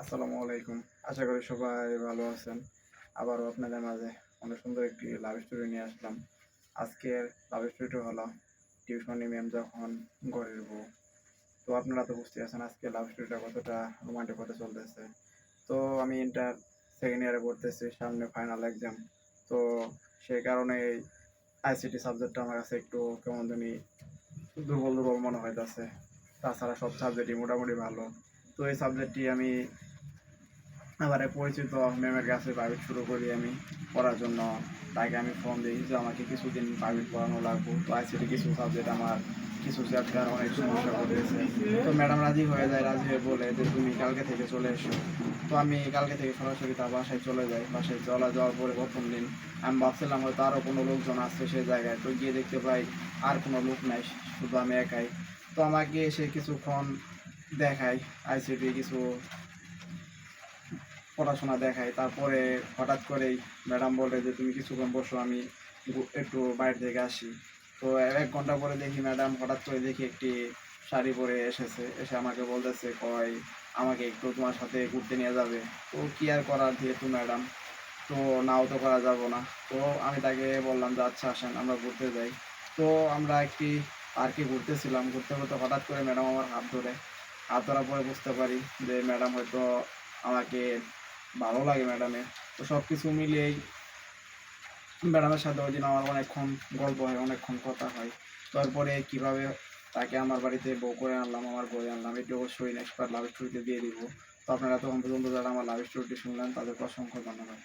আসসালামু আলাইকুম। আশা করি সবাই ভালো আছেন। আবারও আপনাদের মাঝে অনেক সুন্দর একটি লাভ স্টোরি নিয়ে আসলাম। আজকের লাভ স্টোরিটা হলো টিউশনি ম্যাম যখন ঘরের বউ। তো আপনারা তো বুঝতে আছেন আজকে লাভ স্টোরিটা কতটা রোমান্টিক হতে চলতেছে। তো আমি ইন্টার সেকেন্ড ইয়ারে পড়তেছি, সামনে ফাইনাল এক্সাম তো সেই কারণে এই আইসিটি সাবজেক্টটা আমার কাছে একটু কেমন জানি দুর্বল দুর্বল মনে হইতেছে। তাছাড়া সব সাবজেক্টই মোটামুটি ভালো। তো এই সাবজেক্টটি আমি আমার পরিচিত ম্যামের কাছে প্রাইভেট শুরু করি আমি, পড়ার জন্য। তাকে আমি ফোন দিই যে আমাকে কিছুদিন প্রাইভেট পড়ানো লাগবো। তো আইসিটি কিছু সাবজেক্ট আমার, কিছু চ্যাপ্টার অনেক সমস্যা করতেছে। তো ম্যাডাম রাজি হয়ে যায়, রাজি হয়ে বলে যে, তুমি কালকে থেকে চলে এসো। তো আমি কালকে থেকে সরাসরি তার বাসায় চলে যাই। বাসায় চলে যাওয়ার পরে প্রথম দিন আমি ভাবছিলাম হয়তো আরও কোনো লোকজন আসছে সেই জায়গায়। তো গিয়ে দেখতে পাই আর কোনো লোক নাই, শুধু আমি একাই। তো আমাকে এসে কিছুক্ষণ দেখায় আইসিটি কিছু পড়াশোনা দেখায়। তারপরে হঠাৎ করেই ম্যাডাম বলে যে, তুমি কিছুক্ষণ বসো, আমি একটু বাইরে থেকে আসি। তো এক ঘণ্টা পরে দেখি ম্যাডাম হঠাৎ করে দেখি একটি শাড়ি পরে এসেছে। এসে আমাকে বলতেছে কয় আমাকে একটু তোমার সাথে ঘুরতে নিয়ে যাবে। তো কি আর করার যেহেতু ম্যাডাম, তো নাও তো করা যাব না। তো আমি তাকে বললাম যে আচ্ছা আসেন, আমরা ঘুরতে যাই। তো আমরা একটি পার্কে ঘুরতেছিলাম। ঘুরতে ঘুরতে হঠাৎ করে ম্যাডাম আমার হাত ধরে। হাত ধরার পরে বুঝতে পারি যে, ম্যাডাম হয়তো আমাকে ভালো লাগে ম্যাডামের তো সব কিছু মিলিয়েই ম্যাডামের সাথে ওই দিন আমার অনেকক্ষণ গল্প হয়, অনেকক্ষণ কথা হয়। তারপরে কীভাবে তাকে আমার বাড়িতে বউ করে আনলাম, আমার বই আনলাম, এটি অবশ্যই নেক্সট বার লাভ স্টোরিতে দিয়ে দিব। তো আপনারা তখন পর্যন্ত যারা আমার লাভ স্টোরিটি শুনলেন, তাদেরকে অসংখ্য ধন্যবাদ।